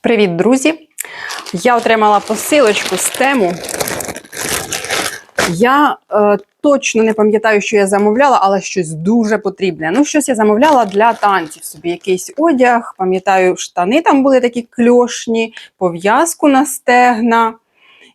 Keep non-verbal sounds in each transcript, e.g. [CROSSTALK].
Привіт, друзі! Я отримала посилочку з тему. Я е, точно не пам'ятаю, що я замовляла, але щось дуже потрібне. Ну, щось я замовляла для танців собі. Якийсь одяг, пам'ятаю, штани там були такі кльошні, пов'язку на стегна.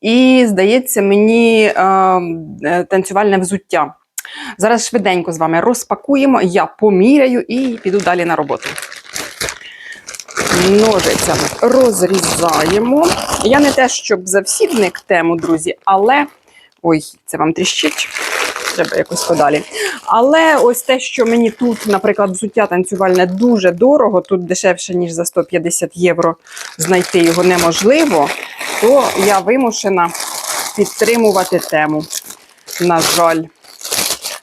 І, здається, мені е, е, танцювальне взуття. Зараз швиденько з вами розпакуємо, я поміряю і піду далі на роботу. Ножицями розрізаємо. Я не те, щоб завсідник тему, друзі, але. Ой, це вам тріщить. Треба якось подалі. Але ось те, що мені тут, наприклад, взуття танцювальне дуже дорого, тут дешевше, ніж за 150 євро знайти його неможливо, то я вимушена підтримувати тему. На жаль.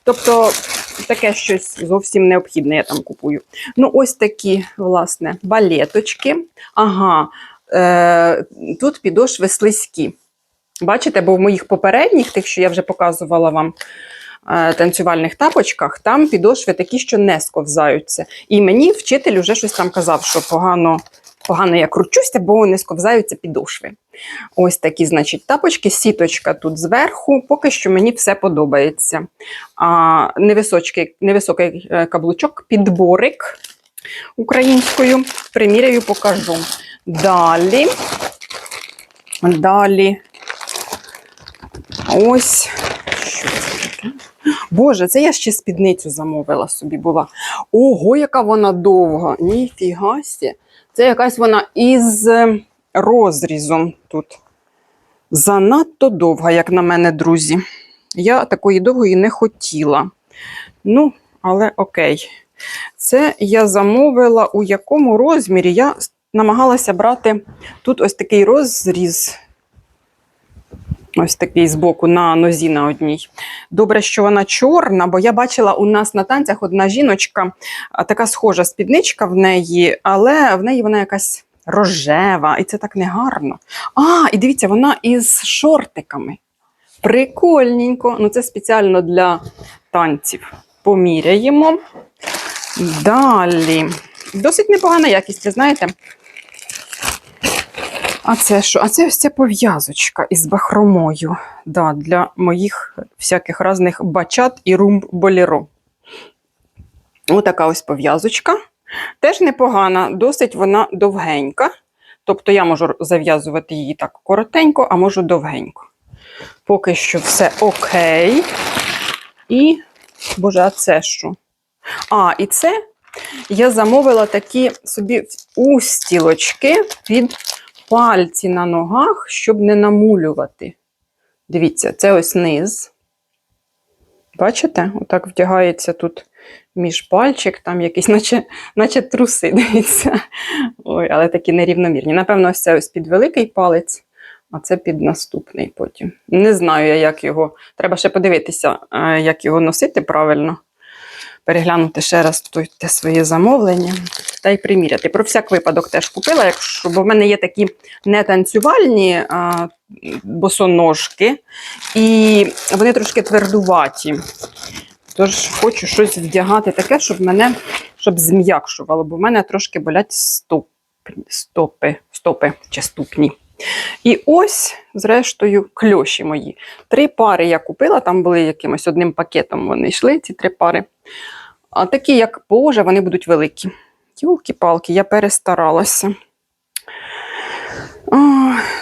Тобто таке щось зовсім необхідне я там купую. Ну, ось такі, власне, балеточки. Ага, е, тут підошви слизькі. Бачите, бо в моїх попередніх, тих, що я вже показувала вам, е, танцювальних тапочках, там підошви такі, що не сковзаються. І мені вчитель вже щось там казав, що погано, погано я кручуся, бо не сковзаються підошви. Ось такі, значить, тапочки, сіточка тут зверху. Поки що мені все подобається. А, невисокий, невисокий каблучок, підборик українською. Приміряю, покажу. Далі. Далі. Ось. Що це таке? Боже, це я ще спідницю замовила собі була. Ого, яка вона довга! Ніфіга сі. Це якась вона із е, розрізом тут. Занадто довга, як на мене, друзі. Я такої довгої не хотіла. Ну, але окей. Це я замовила у якому розмірі. Я намагалася брати тут ось такий розріз. Ось такий збоку на нозі на одній. Добре, що вона чорна, бо я бачила у нас на танцях одна жіночка, така схожа спідничка в неї, але в неї вона якась рожева, і це так негарно. А, і дивіться, вона із шортиками. Прикольненько. Ну, це спеціально для танців. Поміряємо. Далі. Досить непогана якість, ви знаєте. А це що? А це ось ця пов'язочка із бахромою. Да, для моїх всяких різних бачат і румб боліро. Отака ось пов'язочка. Теж непогана, досить вона довгенька. Тобто я можу зав'язувати її так коротенько, а можу довгенько. Поки що все окей. І, боже, а це що? А, і це я замовила такі собі устілочки під пальці на ногах, щоб не намулювати. Дивіться, це ось низ. Бачите? Отак вдягається тут між пальчик, там якісь, наче, наче труси, [LAUGHS] дивіться. Ой, але такі нерівномірні. Напевно, ось це ось під великий палець, а це під наступний потім. Не знаю я, як його. Треба ще подивитися, е, як його носити правильно. Переглянути ще раз той- те своє замовлення та й приміряти. Про всяк випадок теж купила, якщо, бо в мене є такі нетанцювальні а, босоножки, і вони трошки твердуваті. Тож хочу щось вдягати таке, щоб мене щоб зм'якшувало, бо в мене трошки болять стоп, стопи, стопи чи ступні. І ось, зрештою, кльоші мої. Три пари я купила, там були якимось одним пакетом вони йшли, ці три пари. А такі, як Боже, вони будуть великі. Тілки-палки, я перестаралася.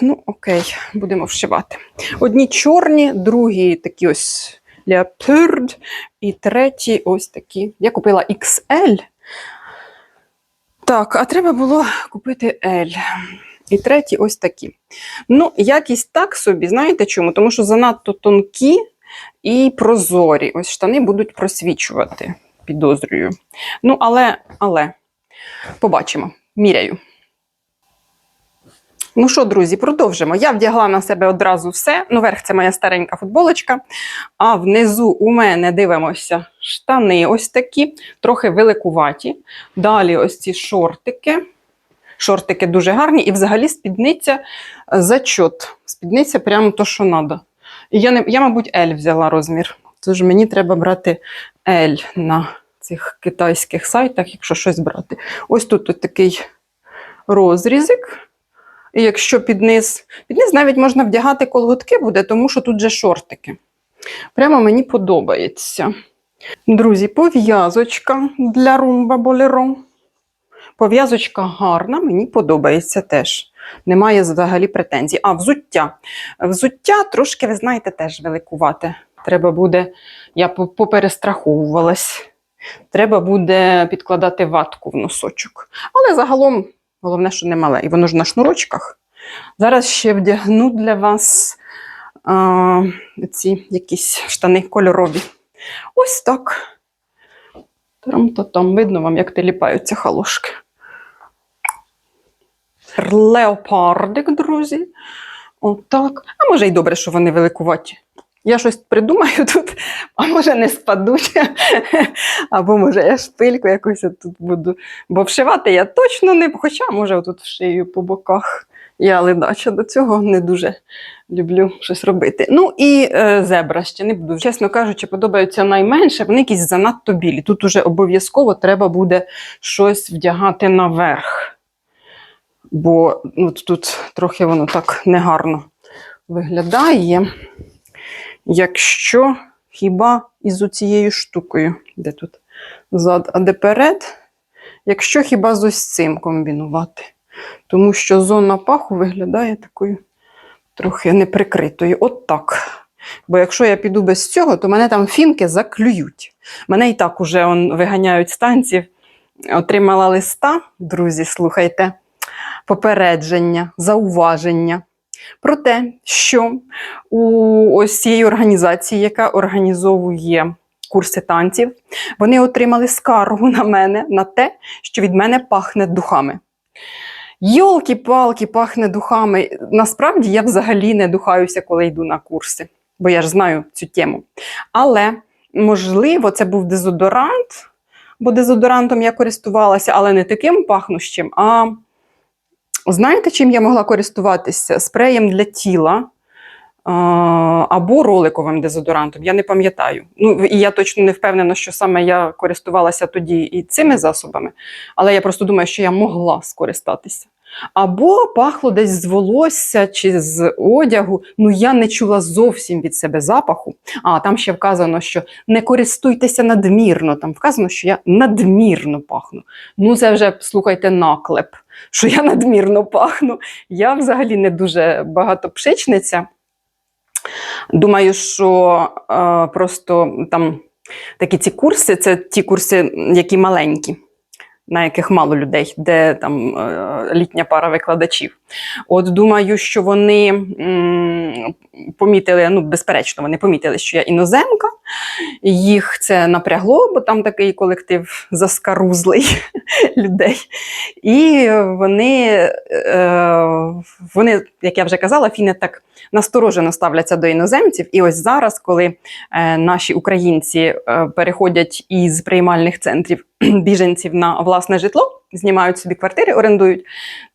Ну, окей, будемо вшивати. Одні чорні, другі такі ось леопард, і треті ось такі. Я купила XL. Так, а треба було купити L. І треті ось такі. Ну, якість так собі, знаєте чому? Тому що занадто тонкі і прозорі. Ось штани будуть просвічувати, підозрюю. Ну, але, але, побачимо, міряю. Ну що, друзі, продовжимо. Я вдягла на себе одразу все. Ну, верх це моя старенька футболочка. А внизу у мене дивимося штани ось такі, трохи великуваті. Далі ось ці шортики. Шортики дуже гарні, і взагалі спідниця е, зачот. Спідниця прямо то, що треба. І я, не, я, мабуть, L взяла розмір. Тож мені треба брати L на цих китайських сайтах, якщо щось брати. Ось тут, тут такий розрізик. Якщо під низ, під низ навіть можна вдягати колготки буде, тому що тут же шортики. Прямо мені подобається. Друзі, пов'язочка для румба болеро. Пов'язочка гарна, мені подобається теж. Немає взагалі претензій. А, взуття. Взуття трошки, ви знаєте, теж великувати. Треба буде, я поперестраховувалась. Треба буде підкладати ватку в носочок. Але загалом, головне, що не мале. І воно ж на шнурочках. Зараз ще вдягну для вас а, ці якісь штани кольорові. Ось так. Там-то там видно вам, як теліпаються халошки. Леопардик, друзі. Отак. А може й добре, що вони великуваті. Я щось придумаю тут, а може не спадуть. Або може я шпильку якусь тут буду. Бо вшивати я точно не хоча, може, тут вшию по боках. Я ледача до цього не дуже люблю щось робити. Ну і е, зебра ще не буду. Чесно кажучи, подобаються найменше, вони якісь занадто білі. Тут уже обов'язково треба буде щось вдягати наверх. Бо ну, тут трохи воно так негарно виглядає. Якщо хіба із оцією штукою, де тут зад, а де перед, якщо хіба з ось цим комбінувати. Тому що зона паху виглядає такою трохи неприкритою. От так. Бо якщо я піду без цього, то мене там фінки заклюють. Мене і так уже он, виганяють з танців. Отримала листа, друзі, слухайте, попередження, зауваження про те, що у ось цієї організації, яка організовує курси танців, вони отримали скаргу на мене на те, що від мене пахне духами. Йолки-палки, пахне духами. Насправді я взагалі не духаюся, коли йду на курси, бо я ж знаю цю тему. Але, можливо, це був дезодорант, бо дезодорантом я користувалася, але не таким пахнущим, а знаєте, чим я могла користуватися? Спреєм для тіла. Або роликовим дезодорантом, я не пам'ятаю. Ну, і я точно не впевнена, що саме я користувалася тоді і цими засобами, але я просто думаю, що я могла скористатися. Або пахло десь з волосся чи з одягу. Ну я не чула зовсім від себе запаху. А там ще вказано, що не користуйтеся надмірно. Там вказано, що я надмірно пахну. Ну, це вже слухайте наклеп, що я надмірно пахну. Я взагалі не дуже багатопшичниця. Думаю, що е, просто там такі ці курси це ті курси, які маленькі, на яких мало людей, де там е, літня пара викладачів. От думаю, що вони м, помітили, ну, безперечно, вони помітили, що я іноземка. Їх це напрягло, бо там такий колектив заскарузлий [LAUGHS] людей. І вони, е, вони, як я вже казала, фіни так насторожено ставляться до іноземців. І ось зараз, коли е, наші українці е, переходять із приймальних центрів [CLEARS THROAT] біженців на власне житло, знімають собі квартири, орендують,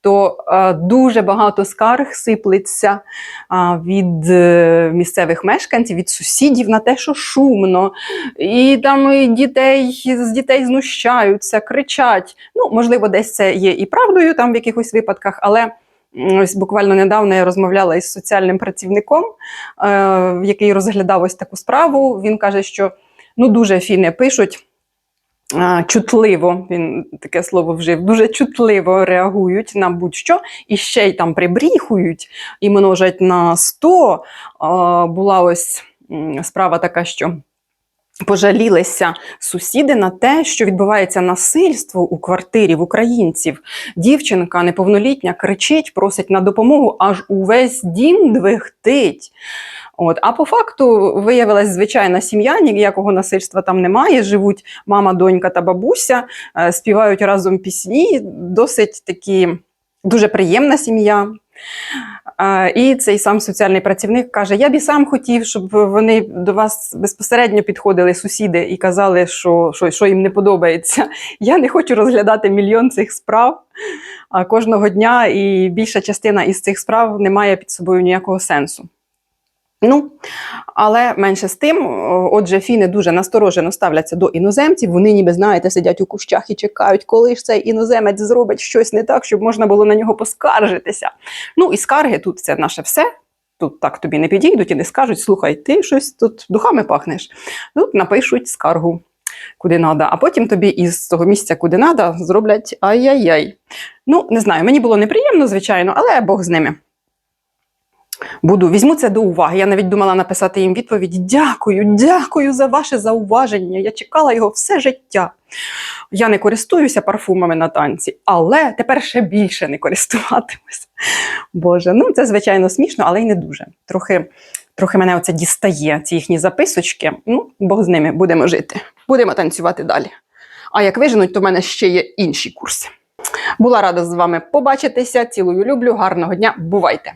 то е, дуже багато скарг сиплеться а, від е, місцевих мешканців, від сусідів на те, що шумно, і там і дітей з дітей знущаються, кричать. Ну, можливо, десь це є і правдою там в якихось випадках, але. Ось буквально недавно я розмовляла із соціальним працівником, е, який розглядав ось таку справу. Він каже, що ну дуже фіни пишуть. А, Чутливо, він таке слово вжив, дуже чутливо реагують на будь-що і ще й там прибріхують і множать на 100. А, Була ось справа така, що пожалілися сусіди на те, що відбувається насильство у квартирі в українців. Дівчинка неповнолітня кричить, просить на допомогу, аж увесь дім двигтить. От. А по факту виявилась звичайна сім'я, ніякого насильства там немає. Живуть мама, донька та бабуся, е, співають разом пісні. Досить такі дуже приємна сім'я. І цей сам соціальний працівник каже: Я б і сам хотів, щоб вони до вас безпосередньо підходили сусіди і казали, що, що, що їм не подобається. [LAUGHS] Я не хочу розглядати мільйон цих справ кожного дня, і більша частина із цих справ не має під собою ніякого сенсу. Ну, але менше з тим, отже, фіни дуже насторожено ставляться до іноземців. Вони, ніби знаєте, сидять у кущах і чекають, коли ж цей іноземець зробить щось не так, щоб можна було на нього поскаржитися. Ну і скарги тут це наше все. Тут так тобі не підійдуть і не скажуть, слухай, ти щось тут духами пахнеш. Тут напишуть скаргу куди надо, а потім тобі із того місця, куди надо, зроблять ай-яй-яй. Ну, не знаю, мені було неприємно, звичайно, але Бог з ними. Буду, візьму це до уваги. Я навіть думала написати їм відповідь: дякую, дякую за ваше зауваження. Я чекала його все життя. Я не користуюся парфумами на танці, але тепер ще більше не користуватимуся. Боже, ну це звичайно смішно, але й не дуже. Трохи, трохи мене оце дістає, ці їхні записочки. Ну, Бог з ними будемо жити. Будемо танцювати далі. А як виженуть, то в мене ще є інші курси. Була рада з вами побачитися. Цілую, люблю, гарного дня. Бувайте!